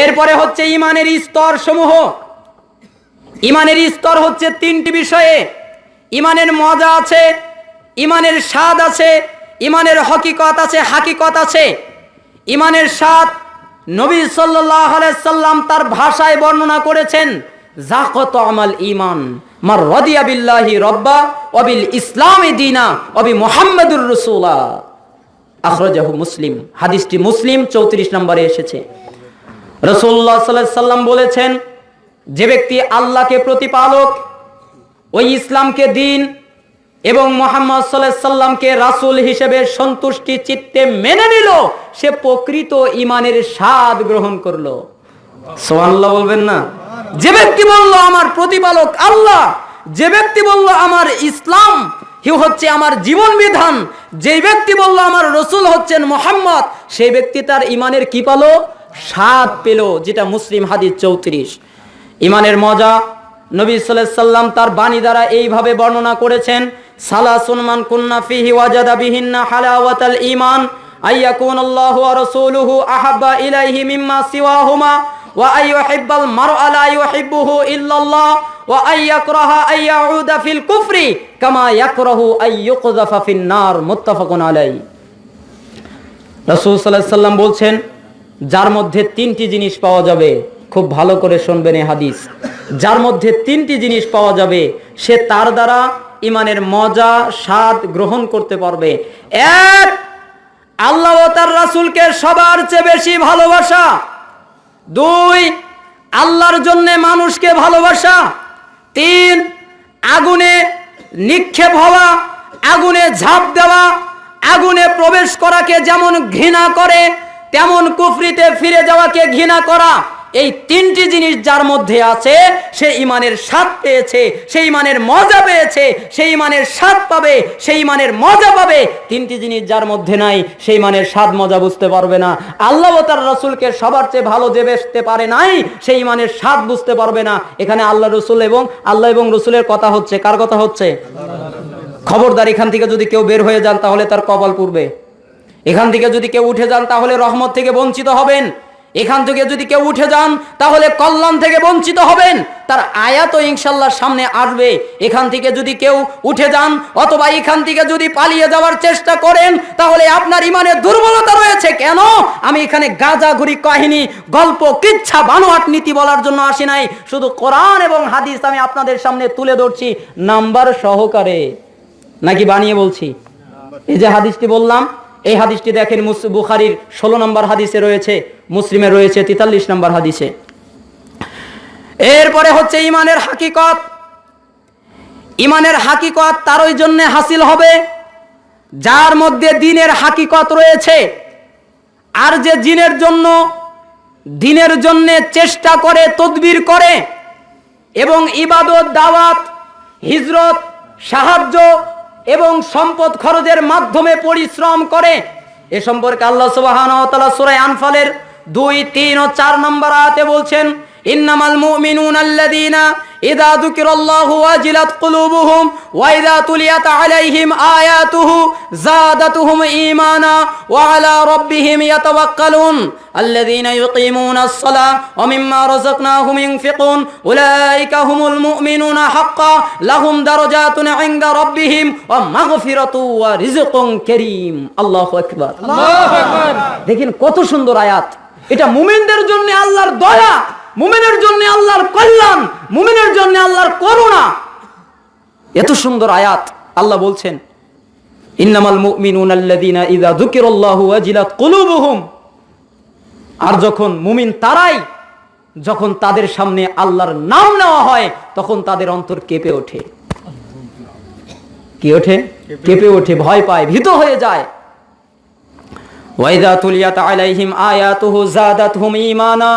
এরপরে হচ্ছে ইমানের স্তর সমূহ। ইমানের স্তর হচ্ছে তিনটি বিষয়ে। ইমানের মজা আছে, ইমানের স্বাদ আছে, ইমানের হকিকত আছে, হাকিকত আছে। ইমানের স্বাদ নবী সাল্লাহ সাল্লাম তার ভাষায় বর্ণনা করেছেন, জাকত আমাল ইমান মার রদিয়া রব্বা অবিল ইসলামী দিনা অবি মোহাম্মদুর রসুল্লাহ আখরজাহু মুসলিম। হাদিসটি মুসলিম, চৌত্রিশ নম্বরে এসেছে। সাল্লাহ সাল্লাম বলেছেন, যে ব্যক্তি আল্লাহকে প্রতিপালক, ওই ইসলামকে দিন এবং মোহাম্মদ সাল্লামকে রাসূল হিসেবে সন্তুষ্টি চিত্তে মেনে নিল, সে প্রকৃত ইমানের স্বাদ গ্রহণ করল। সোয়াল্লাহ বলবেন না? যে ব্যক্তি বলল, আমার প্রতিপালক আল্লাহ যে ব্যক্তি বলল, আমার ইসলাম হচ্ছে আমার জীবন বিধান। যে ব্যক্তি বলল, আমার রসুল হচ্ছেন মোহাম্মদ সেই ব্যক্তি তার ইমানের কি পালো? স্বাদ পেল যেটা মুসলিম হাদিস চৌত্রিশ। ইমানের মজা, নবী সাল্লাম তার বাণী দ্বারা এইভাবে বর্ণনা করেছেন সালা সুনমান কুন্না ফিহি ওয়াজাদা বিহিন্না হালাওয়াতাল ঈমান আইয়াকুন আল্লাহু ওয়া রাসূলুহু আহাব্বা ইলাইহি মিম্মা সিওয়াহুমা, ওয়া আইয়ুহিব্বাল মারআ লা ইউহিব্বুহু ইল্লাল্লাহ, ওয়া আইয়াকরাহা আইয়াউদা ফিল কুফরি, কামা ইয়াকরাহু আইয়ুকযাফা ফিন নার। মুত্তাফাকুন আলাইহি। রাসূল সাল্লাল্লাহু আলাইহি সাল্লাম বলছেন যার মধ্যে তিনটি জিনিস পাওয়া যাবে, খুব ভালো করে শুনবেন এই হাদিস। যার মধ্যে তিনটি জিনিস পাওয়া যাবে, সে তার দ্বারা ইমানের মজা, স্বাদ গ্রহণ করতে পারবে। এক, আল্লাহ তার রাসূলকে সবার চেয়ে বেশি ভালোবাসা। দুই, আল্লাহর জন্য মানুষকে ভালোবাসা। তিন, আগুনে নিক্ষেপ হওয়া, আগুনে ঝাঁপ দেওয়া, আগুনে প্রবেশ করাকে যেমন ঘৃণা করে তেমন কুফরিতে ফিরে যাওয়াকে ঘৃণা করা। এই তিনটি জিনিস যার মধ্যে আছে, সে ইমানের স্বাদ পেয়েছে সেই ইমানের মজা পেয়েছে সেই ইমানের স্বাদ পাবে সেই ইমানের মজা পাবে। তিনটি জিনিস যার মধ্যে নাই সেই ইমানের স্বাদ, মজা বুঝতে পারবে না। আল্লাহ তার রসুলকে সবার চেয়ে ভালো যে বেসতে পারে নাই সেই ইমানের স্বাদ বুঝতে পারবে না। এখানে আল্লাহ রসুল এবং আল্লাহ এবং রসুলের কথা হচ্ছে। কার কথা হচ্ছে? খবরদার, এখান থেকে যদি কেউ বের হয়ে যান, তাহলে তার কপাল পূর্বে এখান থেকে যদি কেউ উঠে যান, তাহলে রহমত থেকে বঞ্চিত হবেন। এখান থেকে যদি কেউ উঠে যান, তাহলে কল্যাণ থেকে বঞ্চিত হবেন। তার আয়াত ইনশাল্লাহ সামনে আসবে। এখান থেকে যদি কেউ উঠে যান, অথবা এখান থেকে যদি পালিয়ে যাওয়ার চেষ্টা করেন, তাহলে আপনার ইমানের দুর্বলতা রয়েছে। কেন? আমি এখানে গাজাঘুরি কাহিনী, গল্প, কিচ্ছা, বানোয়াট নীতি বলার জন্য আসি নাই। শুধু কোরআন এবং হাদিস আমি আপনাদের সামনে তুলে ধরছি। নাম্বার সহকারে। নাকি বানিয়ে বলছি? এই যে হাদিসটি বললাম এই হাদিসটি দেখেন বুখারীর ষোলো নম্বর হাদিসে রয়েছে, মুসলিমে রয়েছে তেতাল্লিশ নম্বর হাদিসে। এরপরে হচ্ছে ইমানের হাকিকত। ইমানের হাকিকত তার ওই জন্য হাসিল হবে, যার মধ্যে দিনের হাকিকত রয়েছে। আর যে জিনের জন্য, দিনের জন্য চেষ্টা করে, তদবির করে, এবং ইবাদত, দাওয়াত, হিজরত, সাহায্য এবং সম্পদ খরচের মাধ্যমে পরিশ্রম করে। এ সম্পর্কে আল্লাহ সুবাহ ওয়া আনফালের দুই, তিন ও চার নম্বর আয়াতে বলছেন ইন্নামাল মুমিনুনা আল্লাযীনা ইযা যুকিরাল্লাহু ওয়াজিলাত কুলুবুহুম ওয়া ইযা তুলিয়াত আলাইহিম আয়াতুহু যাদাতুহুম ঈমানা ওয়া আলা রাব্বিহিম ইয়াতাওয়াক্কালুন الذين يقيمون الصلاة ومما رزقناهم ينفقون أولئك هم المؤمنون حقا لهم درجات عند ربهم ومغفرة ورزق كريم الله أكبر দেখেন কত সুন্দর আয়াত এটা মুমিনদের জন্য আল্লাহর দয়া মুমিনের জন্য আল্লাহর কল্যাণ, মুমিনের জন্য আল্লাহর করুণা। এত সুন্দর আয়াত আল্লাহ বলছেন, ইন্নামাল ইযা যুকিরাল্লাহু ওয়াজিলাত কুলুবুহুম। আর যখন মুমিন তারাই, যখন তাদের সামনে আল্লাহর নাম নেওয়া হয়, তখন তাদের অন্তর কেঁপে ওঠে। কি ওঠে? কেঁপে ওঠে, ভয় পায়, ভীত হয়ে যায়। ওয়াইদা তুলিয়াত আলাইহিম আয়াতুহু জাদাতহুম ঈমানা।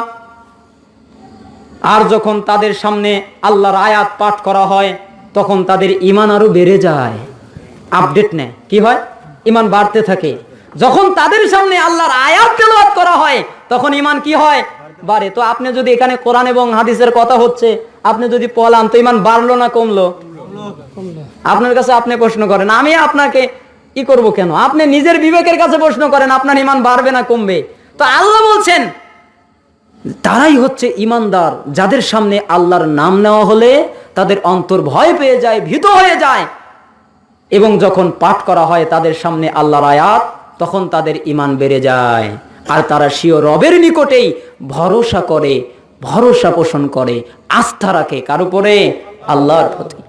আর যখন তাদের সামনে আল্লাহর আয়াত পাঠ করা হয়, তখন তাদের ইমান আরও বেড়ে যায়। আপডেট নেয় কি হয়? ইমান বাড়তে থাকে। যখন তাদের সামনে আল্লাহর আয়াত তেলাওয়াত করা হয়, তখন ইমান কি হয়? বাড়ে। তো আপনি যদি এখানে কোরআন এবং হাদিসের কথা হচ্ছে, আপনি যদি পলান, তো ইমান বাড়লো না কমলো? আপনার কাছে আপনি প্রশ্ন করেন, আমি আপনাকে ই করব কেন? আপনি নিজের বিবেকের কাছে প্রশ্ন করেন, আপনার ইমান বাড়বে না, কমবে। তো আল্লাহ বলছেন তারাই হচ্ছে ইমানদার, যাদের সামনে আল্লাহর নাম নেওয়া হলে তাদের অন্তর ভয় পেয়ে যায়, ভীত হয়ে যায়। এবং যখন পাঠ করা হয় তাদের সামনে আল্লাহর আয়াত, তখন তাদের ইমান বেড়ে যায়। আর তারা সিও রবের নিকটেই ভরসা করে, ভরসা পোষণ করে, আস্থা রাখে। কার উপরে? আল্লাহর প্রতি।